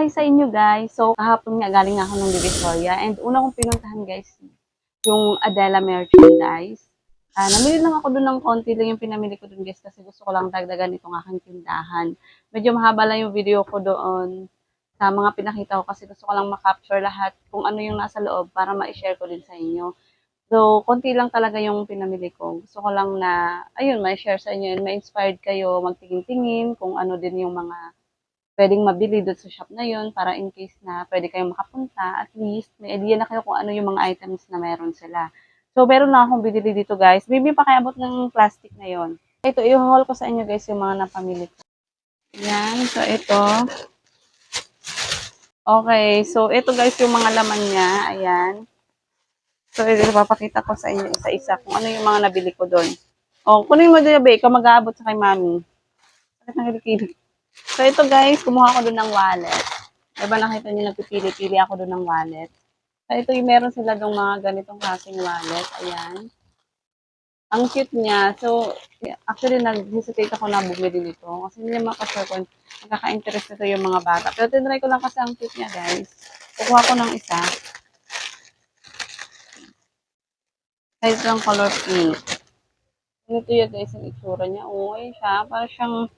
Hi sa inyo guys. So, kahapon nga galing ako ng Divisoria and una kong pinuntahan guys, yung Adela Merchandise. Ah, namili lang ako doon ng konti lang yung pinamili ko doon guys kasi gusto ko lang dagdagan itong aking tindahan. Medyo mahaba lang yung video ko doon sa mga pinakita ko kasi gusto ko lang makapture lahat kung ano yung nasa loob para ma-share ko din sa inyo. So, konti lang talaga yung pinamili ko. Gusto ko lang na, ayun, ma-share sa inyo and ma-inspired kayo magtingin-tingin kung ano din yung mga pwedeng mabili doon sa shop na yun para in case na pwede kayong makapunta, at least may idea na kayo kung ano yung mga items na meron sila. So, meron na akong binili dito guys. Maybe pa kaya abot ng plastic na yon. Ito, i-haul ko sa inyo guys yung mga napamili ko. Yan, so ito. Okay, so ito guys yung mga laman niya. Ayan. So, ito, papakita ko sa inyo isa-isa kung ano yung mga nabili ko doon. O, kunin mo din, babe, ikaw mag-aabot sa kay mami. Sakit ng kilikili. So, ito guys, kumuha ko doon ng wallet. Diba nakita niyo nagpipili-pili ako doon ng wallet. So, ito yung meron sila doon mga ganitong klaseng wallet. Ayan. Ang cute niya. So, actually, nag-hesitate ako na bumili nito. Kasi hindi naman kasi kung nakaka-interest nito yung mga bata. Pero tinry ko lang kasi ang cute niya, guys. Kukuha ko ng isa. Size lang color pink. Ganito yun, guys, yung itsura niya. Uy, siya. Para siyang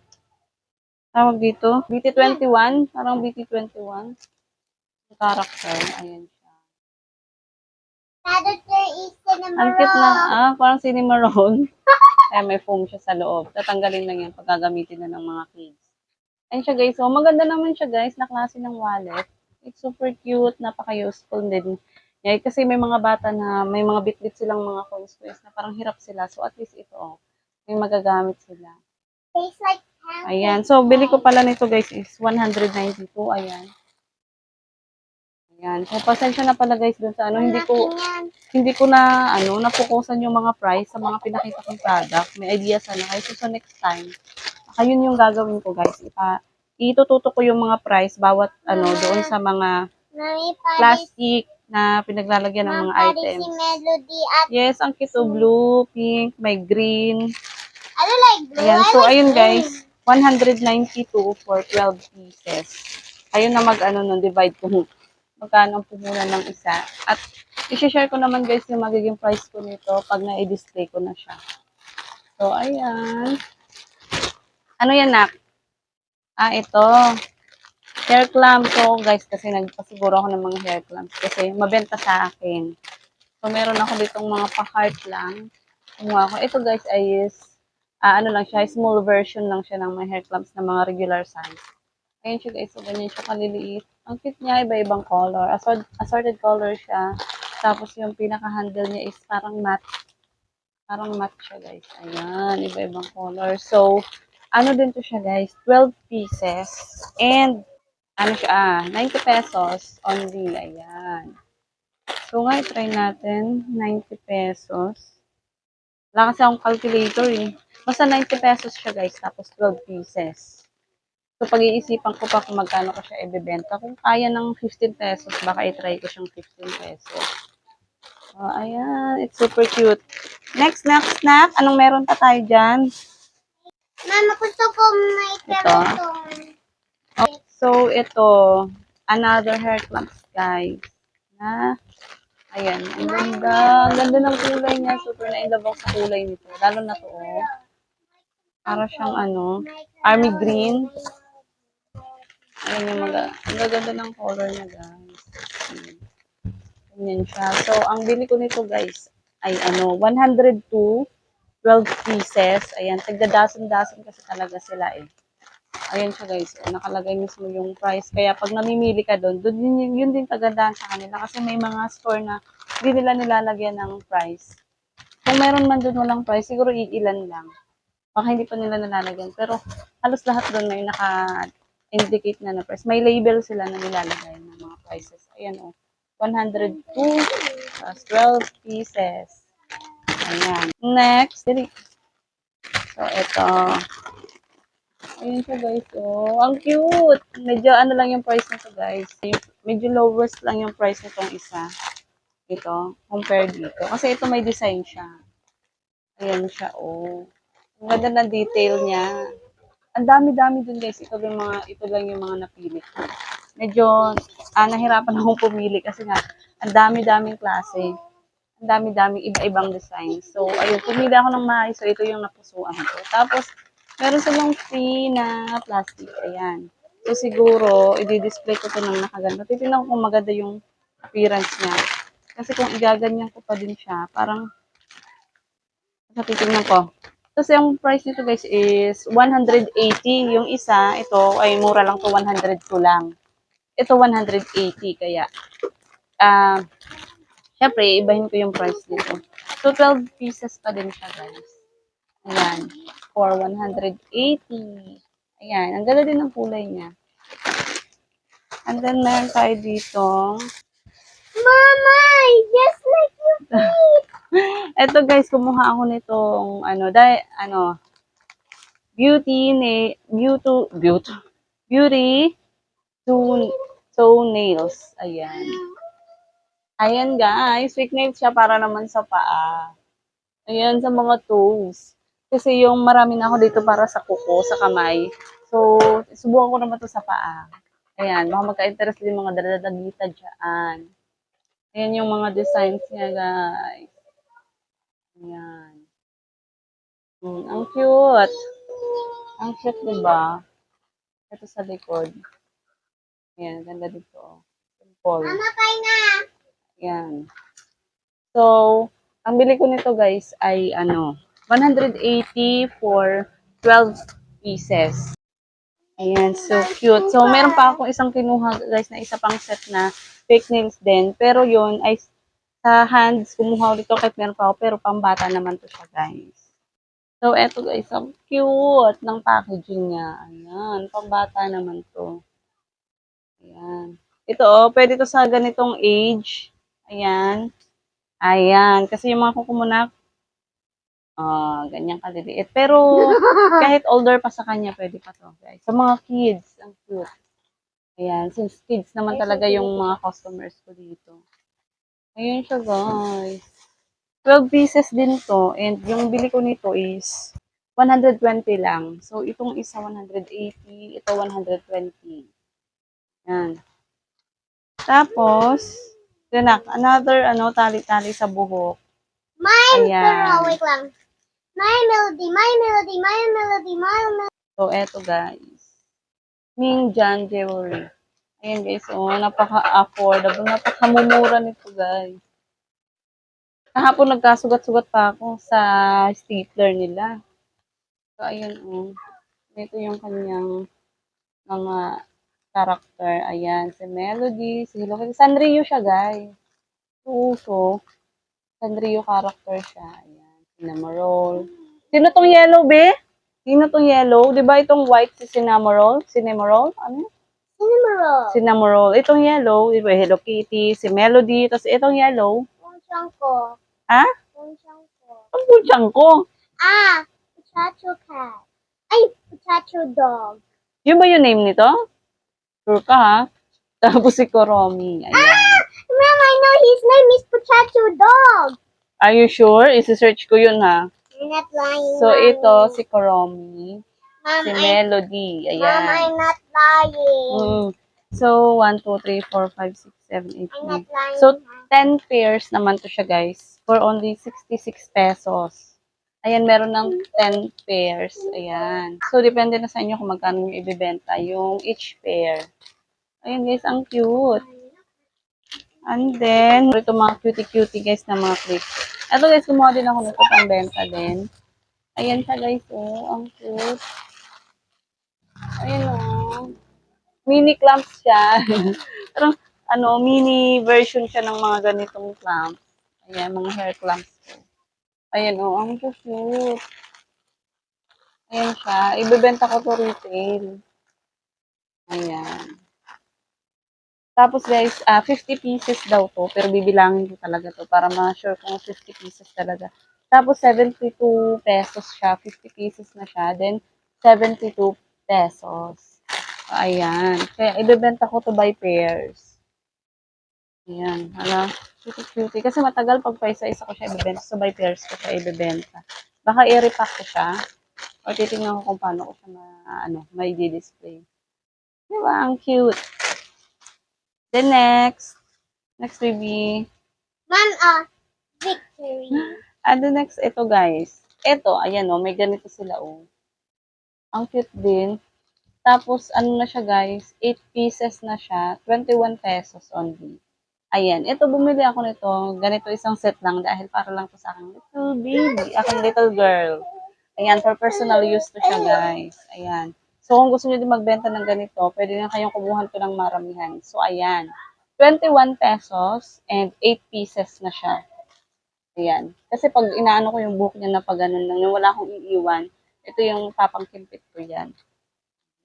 tawag dito, BT21, parang BT21. Yung character, ayan siya. Ang cute na, ah, parang cinema roll. Kaya may foam siya sa loob. Tatanggalin lang yan pag gagamitin na ng mga kids. Ayan siya guys, so maganda naman siya guys, na klase ng wallet. It's super cute, napaka-useful din. Yeah, kasi may mga bata na may mga bit-bit silang mga coins coins na parang hirap sila. So at least ito, oh, may magagamit sila. Tastes like Ayan. So, bili ko pala nito guys is 192. Ayan. Ayan. So, pasensya na pala guys dun sa ano. Hindi ko, hindi ko na, ano, napukusan yung mga price sa mga pinakita kong product. May idea sana. Kaya so, so next time, ayun yung gagawin ko guys. Ipa, itututo ko yung mga price bawat, ano, doon sa mga plastic na pinaglalagyan ng mga items. Yes, ang cute. oh. Blue, pink, may green. I like blue. Ayan, so ayun guys, 192 for 12 pieces. Ayun na mag ano nun, divide kung magkano ang puhunan ng isa. At i-share ko naman guys yung magiging price ko nito pag na-display ko na siya. So, ayan. Ano yan, Nak? Ah, ito. Hair clamp ko, guys, kasi nagpasiguro ako ng mga hair clamps kasi mabenta sa akin. So, meron ako ditong mga pa-heart lang. Kumuha ko. Ito, guys, ay is ah, ano lang siya, small version lang siya ng mga hair clamps na mga regular size. Ayun siya guys, so ganyan siya kaliliit. Ang cute niya, iba-ibang color. Assort, assorted color siya. Tapos yung pinaka-handle niya is parang matte. Parang matte siya guys. Ayan, iba-ibang color. So, ano din to siya guys, 12 pieces. And, ano siya, ah, 90 pesos only. Ayan. So, nga, try natin. 90 pesos. Wala kasi akong calculator eh. Basta 90 pesos siya guys, tapos 12 pieces. So pag-iisipan ko pa kung magkano ko siya ibebenta. Kung kaya ng 15 pesos, baka i-try ko siyang 15 pesos. So, ayan. It's super cute. Next, next, snack. Anong meron pa tayo dyan? Mama, gusto ko may Ito. keraton. So, ito. Another hair clamps, guys. Na, ayan. Ang ganda. Ang ganda ng kulay niya. Super na-inlove ako sa kulay nito. Lalo na to, oh. Para siyang ano, army green. Ayan yung mga, ang gaganda ng color niya, guys. Ganyan siya. So, ang bili ko nito, guys, ay ano, 102, 12 pieces. Ayan, tagda-dasan-dasan kasi talaga sila eh. Ayan siya guys, nakalagay mismo yung price. Kaya pag namimili ka doon, doon yun, yun din kagandahan sa kanila. Kasi may mga store na hindi nila nilalagyan ng price. Kung meron man doon walang price, siguro iilan lang. Baka hindi pa nila nalalagyan. Pero halos lahat doon may naka-indicate na na price. May label sila na nilalagay ng mga prices. Ayan o. Oh, 102 plus 12 pieces. Ayan. Next. dali. So, ito. Ayun siya guys, oh. Ang cute! Medyo ano lang yung price nito guys. Medyo lowest lang yung price nitong isa. Ito, compared dito. Kasi ito may design siya. Ayan siya, oh. Ang ganda ng detail niya. Ang dami-dami dun guys. Ito, yung mga, ito lang yung mga napili ko. medyo ah, nahirapan akong pumili kasi nga, ang dami-daming klase. Ang dami-daming iba-ibang design. So, ayun, pumili ako ng maayos. So, ito yung napusuan ko. Tapos, meron silang free na plastic. Ayan. So, siguro, i-display ko to ng nakaganda. Titignan ko kung maganda yung appearance niya. Kasi kung igaganyan ko pa din siya, parang, sa titignan ko. Kasi ang price nito guys is 180. Yung isa, ito ay mura lang to 102 lang. Ito 180 kaya ah syempre ibahin ko yung price nito. So 12 pieces pa din siya guys. Ayan, for 180. Ayan, ang ganda din ng kulay niya. And then meron tayo dito. Mama, just like you did. Ito guys, kumuha ako nitong ano, dahil ano, beauty na beauty beauty beauty to toenails. Ayan. Ayan guys, fake nails siya para naman sa paa. Ayan, sa mga toes. Kasi yung marami na ako dito para sa kuko, sa kamay. So, subukan ko naman to sa paa. Ayan, baka magka-interest din mga daladagita dyan. Ayan yung mga designs niya guys. Ayan. Hmm, ang cute. Ang cute, diba? Ito sa likod. Ayan, ganda dito. oh. Simple. Mama, kain na. Ayan. So, ang bili ko nito guys ay ano, 180 for 12 pieces. Ayan, so cute. So, meron pa akong isang kinuha guys na isa pang set na fake nails din. Pero yun ay sa hands, kumuha ulit ko kahit meron pa ako. Pero pambata naman to siya guys. So, eto guys, ang cute ng packaging niya. Ayan, pambata naman to. Ayan. Ito oh, pwede to sa ganitong age. Ayan. Ayan. Kasi yung mga kukumunak, ah, ganyan kaliliit. Pero, kahit older pa sa kanya, pwede pa to, guys. Sa mga kids, ang cute. Ayan. Since kids naman talaga yung mga customers ko dito. Ayun siya, guys. 12 pieces din to. And yung bili ko nito is 120 lang. So, itong isa 180, ito 120. Yan. Tapos, tinak, another, ano, tali-tali sa buhok. My Ayan. pero wait lang. My melody, my melody, my melody, my melody. So, eto guys. Ming Jan Jewelry. Ayan guys, oh, napaka-affordable, napakamumura nito guys. Kahapon nagkasugat-sugat pa ako sa stapler nila. So, ayun, oh. Ito yung kanyang mga character. Ayan, si Melody, si Hello Kitty. Sanrio siya, guys. Uso. Sanrio character siya. Ayan, Cinnamoroll. Sino tong yellow, be? Sino tong yellow? Di ba itong white si Cinnamoroll? Cinnamoroll? Ano? yun? Cinnamoroll. Cinnamoroll. Itong yellow, ba? Hello Kitty, si Melody. Tapos itong yellow. Punchang ko. Ha? Punchang ko. Ang putyang ko. Ah, Puchacho cat. Ay, Puchacho dog. Yun ba yung name nito? Sure ka, ha? Tapos si Koromi. Ayan. Mom, I know his name is Puchacho dog. Are you sure? Isi-search ko yun, ha? You're not lying. So, Mommy. ito, si Koromi. Mom, Si I, Melody. Mom, Ayan. I'm not lying. Mm. So, 1, 2, 3, 4, 5, 6, 7, 8, I'm not 9. lying. So, 10 pairs naman to siya, guys. For only 66 pesos. Ayan, meron ng 10 pairs. Ayan. So, depende na sa inyo kung magkano yung ibibenta. Yung each pair. Ayan, guys. Ang cute. And then, ito mga cutie-cutie, guys, na mga clips. Ito, guys, kumuha din ako nito pang benta din. Ayan siya, guys. Oh, ang cute. Ayan, oh. Mini clamps siya. Parang, ano, mini version siya ng mga ganitong clamps. Ayan, mga hair clamps ko. Ayan, oh, ang cute. Ayan siya. Ibebenta ko to retail. Ayan. Tapos guys, ah 50 pieces daw to, pero bibilangin ko talaga to para ma-sure kung 50 pieces talaga. Tapos 72 pesos siya, 50 pieces na siya, then 72 pesos. Ayan. Kaya ibebenta ko to by pairs. Ayan. Hala, cutie cutie. Kasi matagal pag pa isa-isa ko siya ibebenta. So by pairs ko siya ibebenta. Baka i-repack ko siya. O titingnan ko kung paano ko siya ma, ano, may display Diba? Ang cute. Then next, next baby. Mom, uh, victory. And the next, ito guys. Ito, ayan o, may ganito sila o. Ang cute din. Tapos, ano na siya guys, 8 pieces na siya, 21 pesos only. Ayan, ito bumili ako nito, ganito isang set lang dahil para lang to sa aking little baby, aking little girl. Ayan, for personal use to siya guys. Ayan. So, kung gusto niyo din magbenta ng ganito, pwede na kayong kumuhan to ng maramihan. So, ayan. 21 pesos and 8 pieces na siya. Ayan. Kasi pag inaano ko yung book niya na pag ganun lang, yung wala akong iiwan, ito yung papangkimpit ko yan.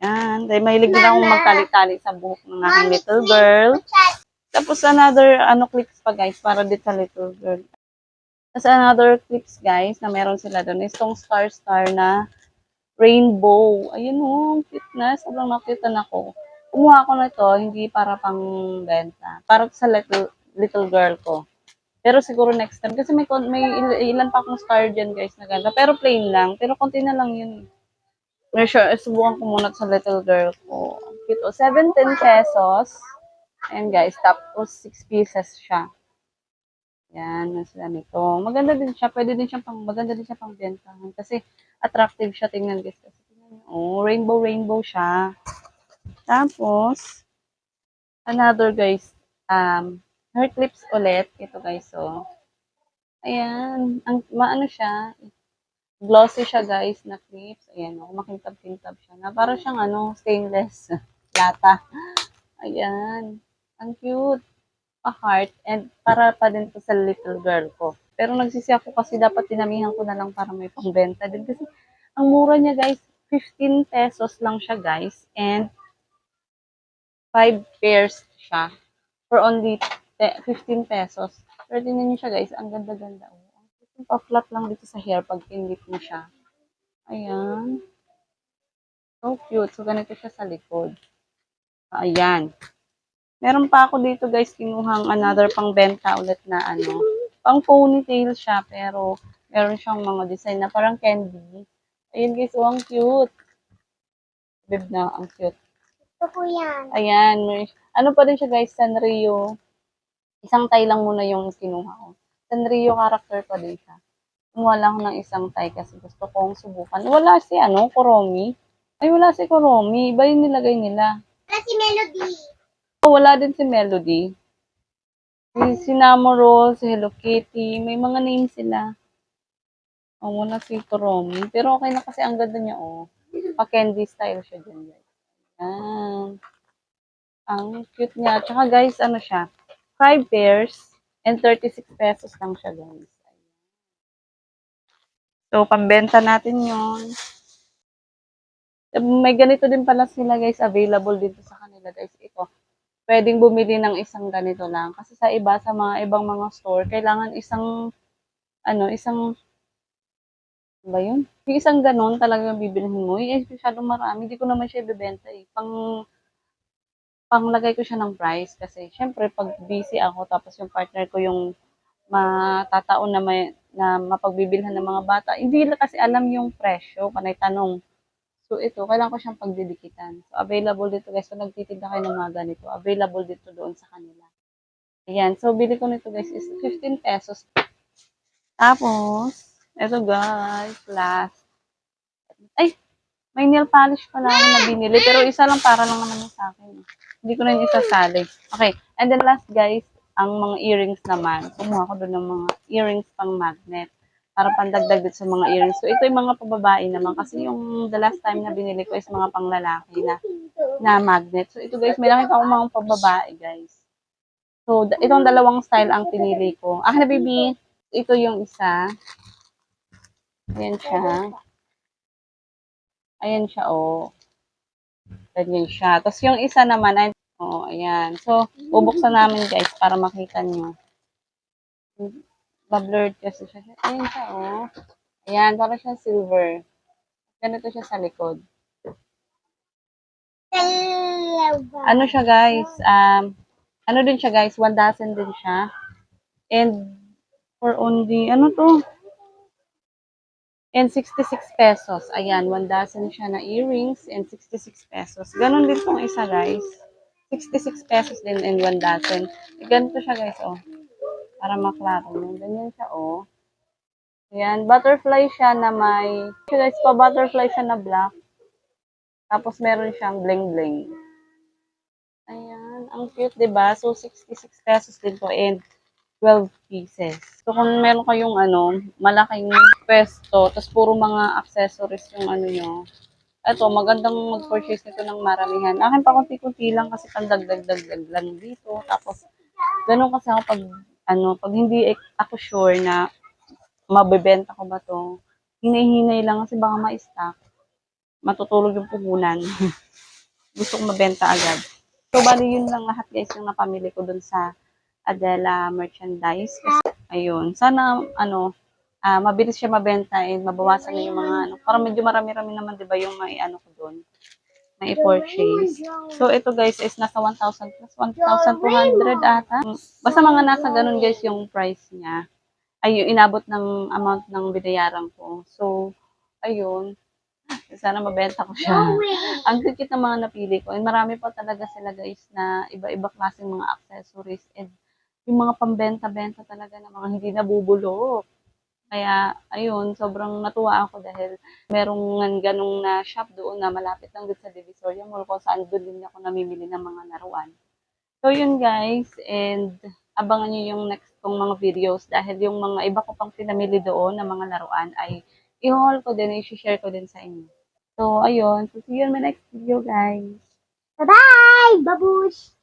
Yan. Dahil mahilig din akong magtali-tali sa buhok ng aking little girl. Tapos another ano clips pa guys para dito sa little girl. Tapos another clips guys na meron sila doon is tong star star na rainbow. Ayun oh, ang cute na. Sobrang nakitan ako. Kumuha ko na ito, hindi para pang benta. Para sa little, little girl ko. Pero siguro next time. Kasi may, may il- ilan pa akong star dyan guys na ganda. Pero plain lang. Pero konti na lang yun. Sure, subukan ko muna sa little girl ko. Cute oh. 17 pesos. Ayan guys, tapos 6 pieces siya. Yan, na sila nito. Maganda din siya, pwede din siya pang, maganda din siya pang bentahan. Kasi attractive siya, tingnan guys. Kasi tingnan niyo, oh, rainbow, rainbow siya. Tapos, another guys, um, hair clips ulit. Ito guys, oh. Ayan, ang, maano siya, glossy siya guys na clips. Ayan, oh, makintab-kintab siya. Na para siyang ano, stainless lata. Ayan. Ang cute. Pa-heart. And para pa din to sa little girl ko. Pero nagsisi ako kasi dapat tinamihan ko na lang para may pangbenta din. Kasi ang mura niya guys, 15 pesos lang siya guys. And 5 pairs siya. For only te- 15 pesos. Pero tingnan niyo siya guys, ang ganda-ganda. Oh. Pa-flat lang dito sa hair pag pinlit mo siya. Ayan. So cute. So ganito siya sa likod. Ayan. Meron pa ako dito guys, kinuhang another pang benta ulit na ano. Pang ponytail siya, pero meron siyang mga design na parang candy. Ayun guys, oh, ang cute. Bib na, ang cute. Ito ko yan. Ayan, ano pa din siya guys, Sanrio. Isang tie lang muna yung kinuha ko. Sanrio character pa din siya. Kumuha lang ng isang tie kasi gusto kong subukan. Wala si ano, Kuromi. Ay, wala si Kuromi. Iba yung nilagay nila. Wala si Melody. Oh, wala din si Melody. Si Cinnamoroll, si Hello Kitty, may mga names sila. Oh, wala si Kuromi. Pero okay na kasi ang ganda niya, oh. Pa-candy style siya dyan, guys. Ayan. Ang cute niya. Tsaka guys, ano siya? 5 pairs and 36 pesos lang siya, guys. So, pambenta natin yon May ganito din pala sila, guys, available dito sa kanila, guys. Ito, pwedeng bumili ng isang ganito lang. Kasi sa iba, sa mga ibang mga store, kailangan isang, ano, isang, ano ba yun? Yung isang ganon talaga yung bibilhin mo. Yung masyadong marami, hindi ko naman siya ibibenta eh. Pang, panglagay ko siya ng price kasi syempre pag busy ako tapos yung partner ko yung matataon na may na mapagbibilhan ng mga bata, hindi nila kasi alam yung presyo, panay tanong. So ito, kailangan ko siyang pagdidikitan. So available dito guys, kung nagtitinda kayo ng mga ganito, available dito doon sa kanila. Ayan, so bili ko nito guys is 15 pesos. Tapos, ito guys, last. Ay, may nail polish pala ako na binili, pero isa lang para lang naman sa akin. Hindi ko na yung isasali. Okay, and then last guys, ang mga earrings naman. Kumuha ko doon ng mga earrings pang magnet para pandagdag dito sa mga earrings. So, ito yung mga pababae naman kasi yung the last time na binili ko is mga panglalaki na, na magnet. So, ito guys, may nakita akong mga pababae guys. So, itong dalawang style ang pinili ko. Ah, na baby, ito yung isa. Ayan siya. Ayan siya, oh. Ganyan siya. Tapos yung isa naman, ay, oh, ayan. So, bubuksan namin guys para makita nyo. Ba-blurred kasi siya. Ayan siya, oh. Ayan, para siya silver. Ganito siya sa likod. Ano siya guys? Um, ano din siya guys? One dozen din siya. And for only, ano to? And 66 pesos. Ayan, one dozen siya na earrings and 66 pesos. Ganon din tong isa guys. 66 pesos din in one dozen. Ganito siya guys, oh. Para maklaro mo. Ganyan siya, oh. Ayan, butterfly siya na may, guys, pa butterfly siya na black. Tapos meron siyang bling-bling. Ayan, ang cute, 'di ba? So 66 pesos din to and 12 pieces. So kung meron kayong ano, malaking pwesto, tapos puro mga accessories yung ano nyo, eto, magandang mag-purchase nito ng maramihan. Akin pa kunti-kunti lang kasi pandagdag-dagdag lang dito. Tapos, ganun kasi ako pag, ano, pag hindi ako sure na mabebenta ko ba to, hinay-hinay lang kasi baka ma-stock. Matutulog yung puhunan. Gusto kong mabenta agad. So, bali yun lang lahat guys yung napamili ko dun sa Adela merchandise. Kasi, ayun. Sana, ano, ah mabilis siya mabenta and mabawasan na yung mga, ano, para medyo marami-rami naman, di ba, yung may, ano ko dun, may purchase. So, ito guys is nasa 1,000 plus 1,200 ata. Basta mga nasa ganun guys yung price niya. Ay, yung inabot ng amount ng binayaran ko. So, ayun. Sana mabenta ko siya. Ang cute ng mga napili ko. And marami pa talaga sila guys na iba-iba klaseng mga accessories and yung mga pambenta-benta talaga na mga hindi nabubulok. Kaya, ayun, sobrang natuwa ako dahil merong ganong na shop doon na malapit lang doon sa Divisoria Mall kung saan doon din ako namimili ng mga laruan. So, yun guys, and abangan nyo yung next kong mga videos dahil yung mga iba ko pang pinamili doon na mga laruan ay i-haul ko din, i-share ko din sa inyo. So, ayun. So, see you in my next video, guys. Bye-bye, babush!